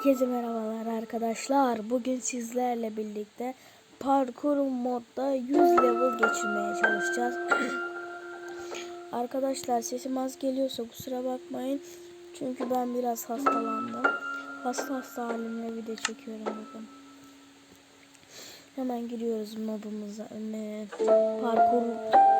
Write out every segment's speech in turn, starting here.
Herkese merhabalar arkadaşlar. Bugün sizlerle birlikte parkur modda 100 level geçirmeye çalışacağız. arkadaşlar sesim az geliyorsa kusura bakmayın. Çünkü ben biraz hastalandım. Hasta hasta halimle video çekiyorum bakın. Hemen giriyoruz modumuza, parkur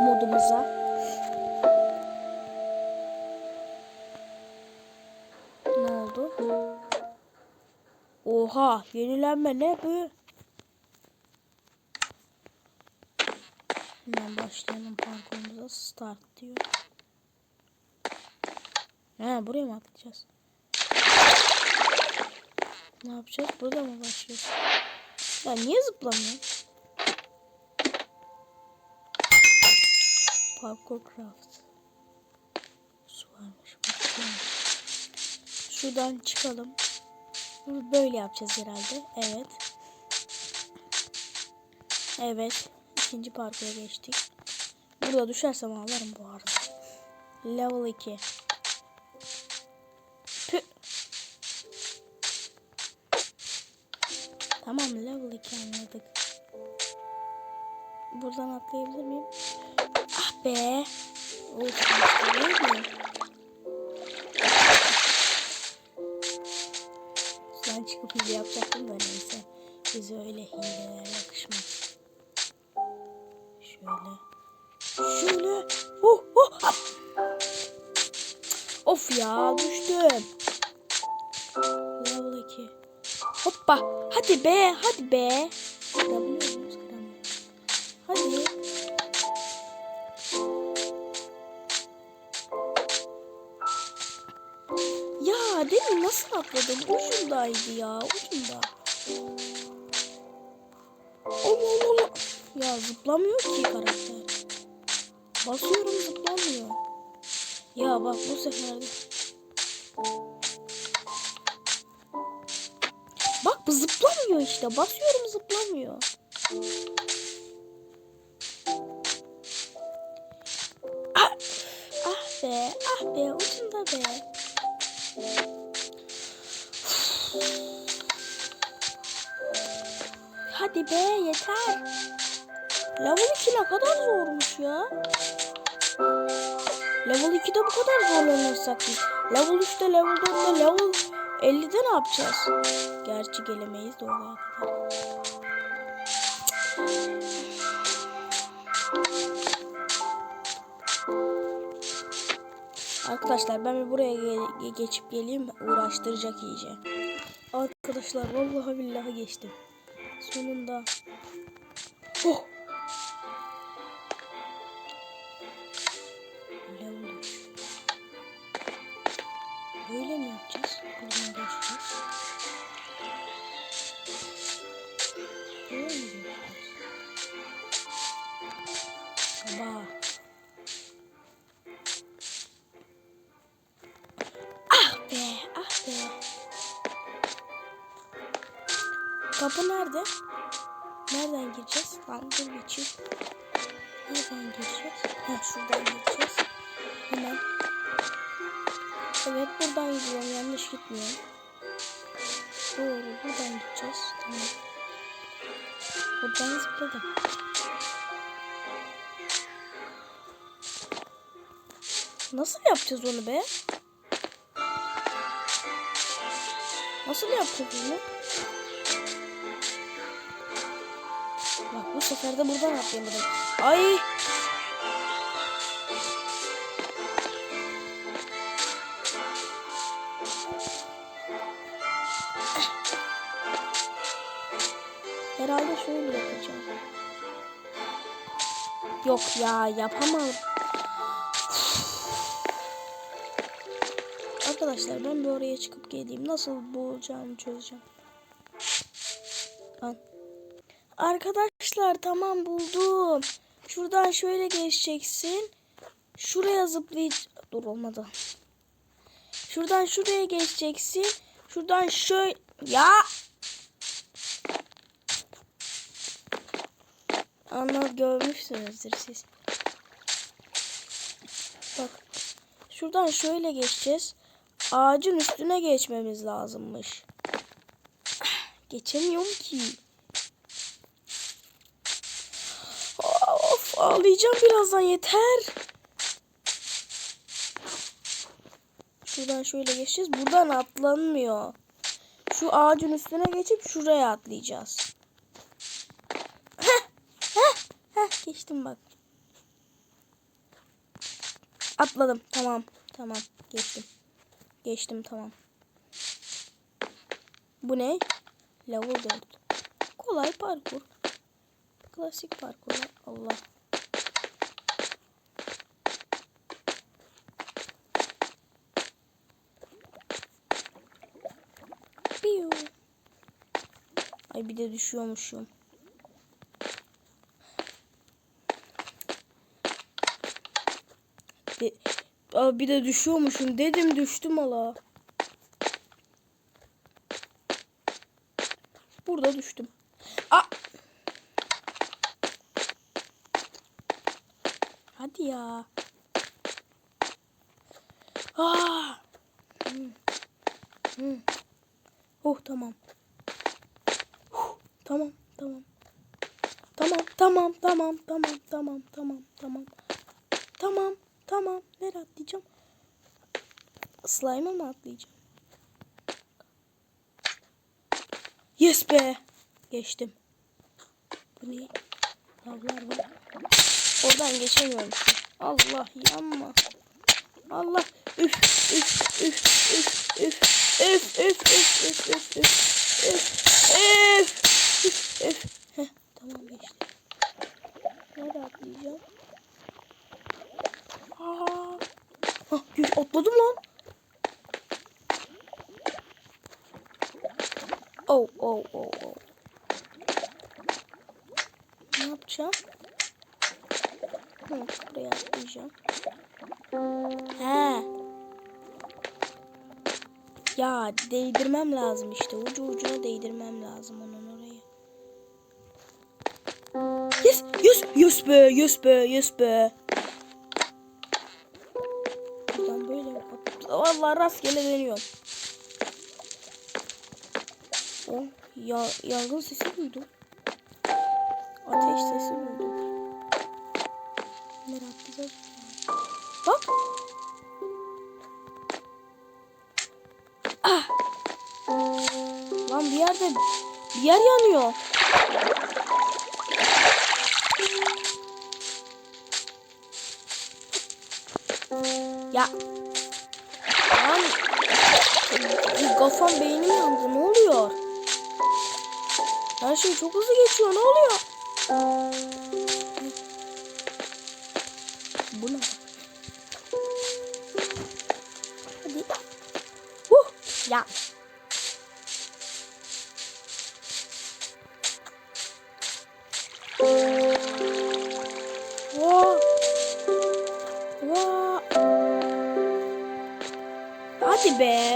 modumuza. Oha yenilenme ne bu? Hemen başlayalım parkurumuza start diyor. He buraya mı atlayacağız? Ne yapacağız? Burada mı başlıyoruz? Ya niye zıplamıyor? Parkour craft. Su varmış. Şuradan çıkalım. Bunu Böyle yapacağız herhalde. Evet. Evet. İkinci parkura geçtik. Burada düşersem ağlarım bu arada. Level 2. Pü. Tamam level 2 anladık. Buradan atlayabilir miyim? Ah be. Atlayabilir miyim? Sudan çıkıp hile yapacaktım da neyse. Bize öyle hileler yakışmaz. Şöyle. Şöyle. Oh, oh, hop. Of ya düştüm. Level 2. Hoppa. Hadi be. Hadi be. Hadi. Nasıl atladım? Ucundaydı ya. Ucunda. Allah Allah. Ya zıplamıyor ki karakter. Basıyorum zıplamıyor. Ya bak bu sefer. Bak bu zıplamıyor işte. Basıyorum zıplamıyor. Ah, ah be, ah be, ucunda be. Hadi be yeter. Level 2 ne kadar zormuş ya. Level 2'de bu kadar zorlanırsak biz. Level 3'te, level 4'te, level 50'de ne yapacağız? Gerçi gelemeyiz de kadar. Arkadaşlar ben bir buraya ge- geçip geleyim uğraştıracak iyice. Arkadaşlar vallahi billahi geçtim. Sonunda. Oh. Kapı nerede? Nereden gireceğiz? Lan dur geçeyim. Nereden gireceğiz? Ha şuradan gireceğiz. Hemen. Evet buradan gidiyorum. Yanlış gitmiyorum. Doğru buradan gideceğiz. Tamam. Buradan zıpladım. Nasıl yapacağız onu be? Nasıl yapacağız onu? Sefer de buradan atlayayım dedim. Ay! Herhalde şöyle yapacağım. Yok ya yapamam. Arkadaşlar ben bir oraya çıkıp geleyim. Nasıl bulacağımı çözeceğim. Lan. Arkadaşlar tamam buldum. Şuradan şöyle geçeceksin. Şuraya zıplayacak. Dur olmadı. Şuradan şuraya geçeceksin. Şuradan şöyle. Ya. Anlar görmüşsünüzdür siz. Bak. Şuradan şöyle geçeceğiz. Ağacın üstüne geçmemiz lazımmış. Geçemiyorum ki. Of ağlayacağım birazdan yeter. Şuradan şöyle geçeceğiz. Buradan atlanmıyor. Şu ağacın üstüne geçip şuraya atlayacağız. Heh, heh, heh, geçtim bak. Atladım. Tamam. Tamam. Geçtim. Geçtim tamam. Bu ne? Level 4. Kolay parkur. Klasik parkurlar. Allah. Ay bir de düşüyormuşum. De Aa, bir de düşüyormuşum. Dedim düştüm ala. Burada düştüm. Aa! Hadi ya. Aa! Hmm. Hmm. Oh tamam. Tamam tamam. Tamam tamam tamam tamam tamam tamam tamam. Tamam tamam. Nereye atlayacağım? Slime'a mı atlayacağım? Yes be. Geçtim. Bu ne? Lavlar var. Oradan geçemiyorum. Allah yanma. Allah. Üf üf üf üf üf üf üf üf üf üf üf üf üf Heh, tamam geçti. Nerede atlayacağım? Aa. Hah, geç, atladım lan. Oh oh oh oh. Ne yapacağım? Hı, buraya atlayacağım. He. Ya değdirmem lazım işte. Ucu ucuna değdirmem lazım onun yes, be, yes be, yes be. Buradan böyle? Vallahi rastgele deniyorum. O ya, yangın sesi duydum. Ateş sesi duydum. Atlayacağız? Bak. Ah. Lan bir yerde bir yer yanıyor. Ya. Lan. Kafam beynim yandı. Ne oluyor? Her şey çok hızlı geçiyor. Ne oluyor? Bu ne? Hadi. Huh. Ya. Vaa. Be.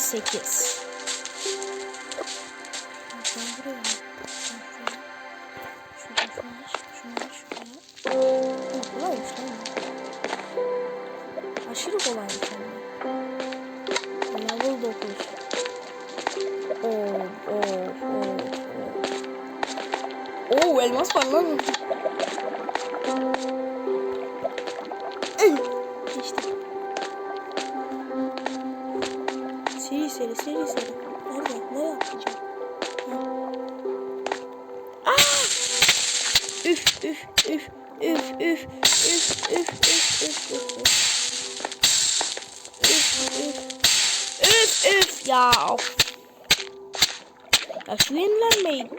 8. Üf üf üf üf üf üf üf üf üf üf üf. Üf üf. Üf üf ya. of. Ya şu yenilenmeyin.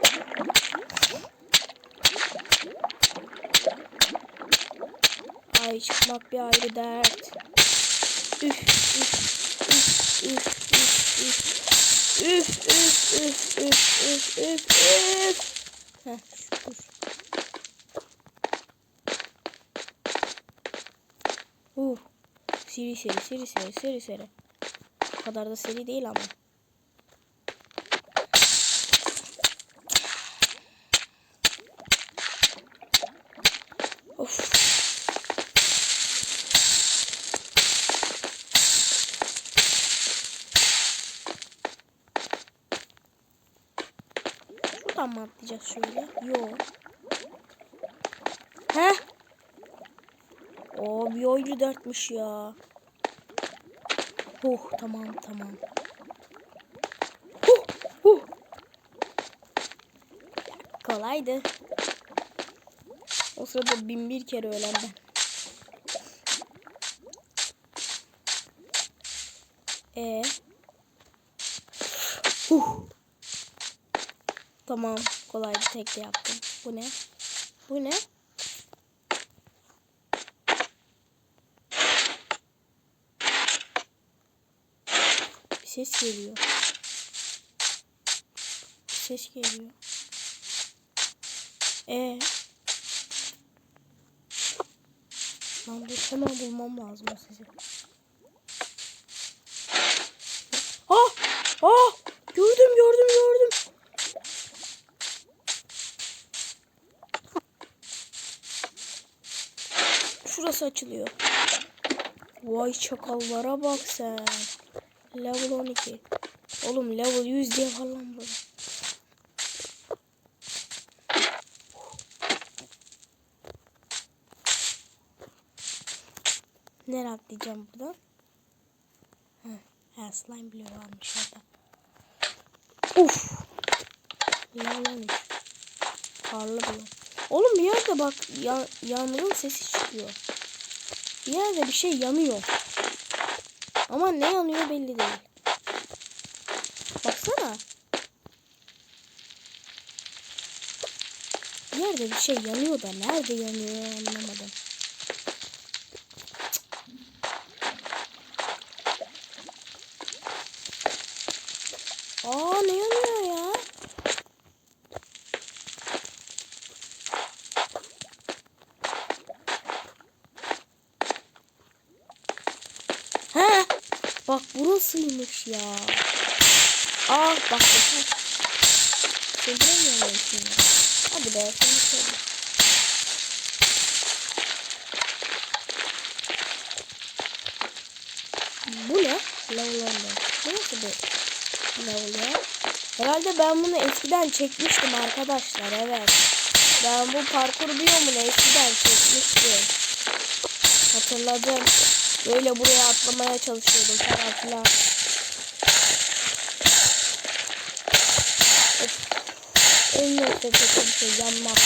Ay çıkmak bir ayrı dert. Üf üf üf üf üf üf. Üf üf üf üf üf üf üf. Heh şükür. Uh. Seri seri seri seri seri seri. O kadar da seri değil ama. Of. Şuradan mı atlayacağız şöyle? Yo. Heh. Bir oyuncu dertmiş ya. Oh tamam tamam. Huh, huh. Kolaydı. O sırada bin bir kere ölen ben. E. Huh. Tamam. Kolaydı tek de yaptım. Bu ne? Bu ne? Ses geliyor. Ses geliyor. E. Lan dur hemen bulmam lazım o sesi. Ah! Ah! Gördüm gördüm gördüm. Şurası açılıyor. Vay çakallara bak sen. Level 12. Oğlum level 100 diye falan burada. Nereye atlayacağım buradan? Ha, slime bloğu varmış orada. Uf. Level 13. Karlı blok. Oğlum bir yerde bak ya, yağmurun sesi çıkıyor. Bir yerde bir şey yanıyor. Ama ne yanıyor belli değil. Baksana. Yerde bir şey yanıyor da nerede yanıyor anlamadım. Aa ne yanıyor ya? He. Bak burasıymış ya. Aa bak bak. Söndüremiyorum şimdi. Hadi be seni söyle. Bu ne? 14. Bu nasıl bir level ya? Herhalde ben bunu eskiden çekmiştim arkadaşlar evet. Ben bu parkur biyomunu eskiden çekmiştim. Hatırladım. Böyle buraya atlamaya çalışıyordum falan filan. En nefret ettiğim şey yanmak.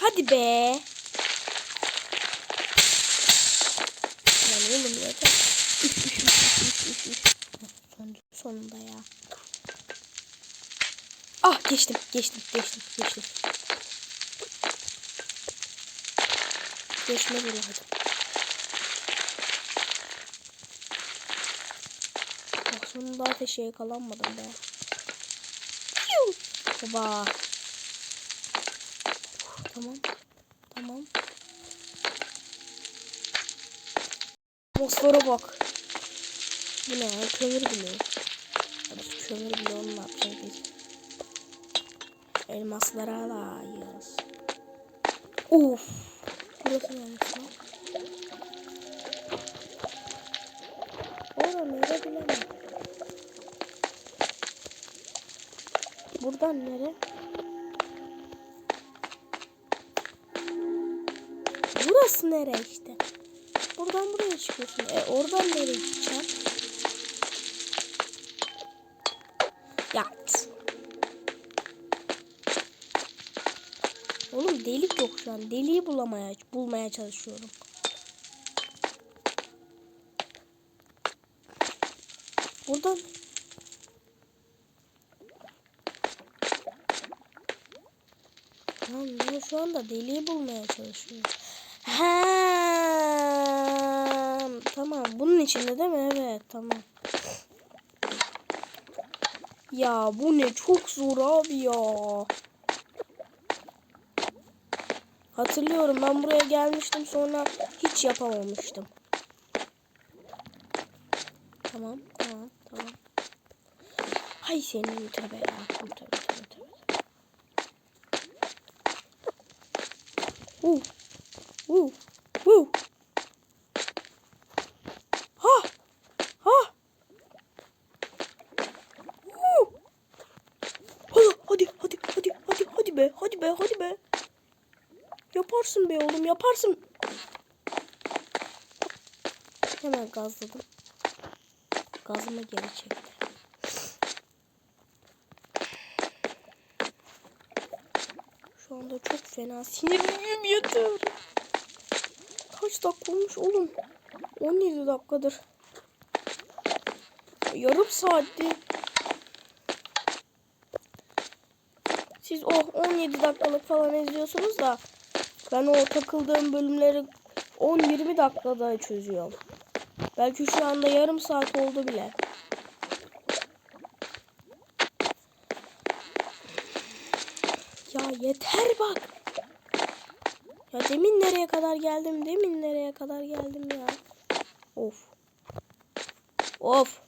Hadi be. Geçtik geçtik geçtik. Geçme böyle hadi. Bak sonunda ateşe yakalanmadım be. Baba. Tamam. Tamam. Moslara bak. Bu ne? Kömür bile. Kömür bile onu ne yapacağız biz? Elmasları alayız. Uf. Burası neresi lan? Orada nere bilemedim. Buradan nere? Burası nere işte? Buradan buraya çıkıyorsun. E oradan nereye gideceğim? An. Deliği bulamaya bulmaya çalışıyorum. Buradan Lan ben şu anda deliği bulmaya çalışıyorum. He, tamam. Bunun içinde değil mi? Evet, tamam. Ya bu ne çok zor abi ya. Hatırlıyorum ben buraya gelmiştim sonra hiç yapamamıştım. Tamam, tamam, tamam. Hay senin tövbe ya. Tövbe tövbe tövbe. Uh. Uh. Uh. Ha. Ha. Uh. Hadi hadi hadi hadi hadi hadi be hadi be hadi be. Yaparsın be oğlum yaparsın. Hemen gazladım. Gazımı geri çekti. Şu anda çok fena sinirliyim yeter. Kaç dakika olmuş oğlum? 17 dakikadır. Yarım saatti. Siz o 17 dakikalık falan izliyorsunuz da ben o takıldığım bölümleri 10-20 dakikada çözüyorum. Belki şu anda yarım saat oldu bile. Ya yeter bak. Ya demin nereye kadar geldim? Demin nereye kadar geldim ya? Of. Of.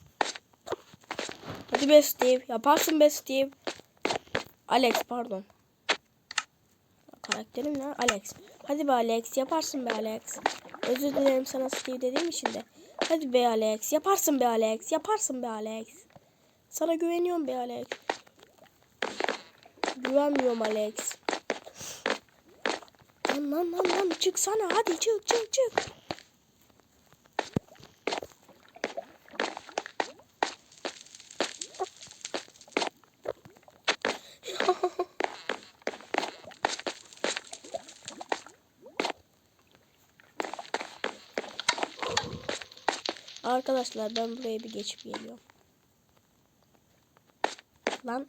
Hadi be Steve. Yaparsın be Steve. Alex pardon. Karakterim ne? Alex. Hadi be Alex. Yaparsın be Alex. Özür dilerim sana Steve dediğim için de. Hadi be Alex. Yaparsın be Alex. Yaparsın be Alex. Sana güveniyorum be Alex. Güvenmiyorum Alex. Lan lan lan lan çıksana hadi çık çık çık. Arkadaşlar ben buraya bir geçip geliyorum. Lan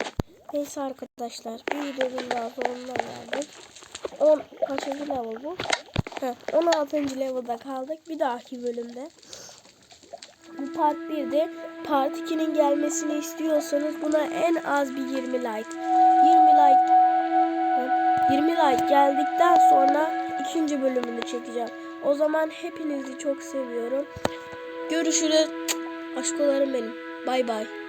neyse arkadaşlar bir videonun daha sonuna geldik. 10 kaçıncı level bu? Heh, 16. level'da kaldık. Bir dahaki bölümde. Bu part 1'de part 2'nin gelmesini istiyorsanız buna en az bir 20 like. 20 like 20 like geldikten sonra ikinci bölümünü çekeceğim. O zaman hepinizi çok seviyorum. Görüşürüz. Aşkolarım benim. Bay bay.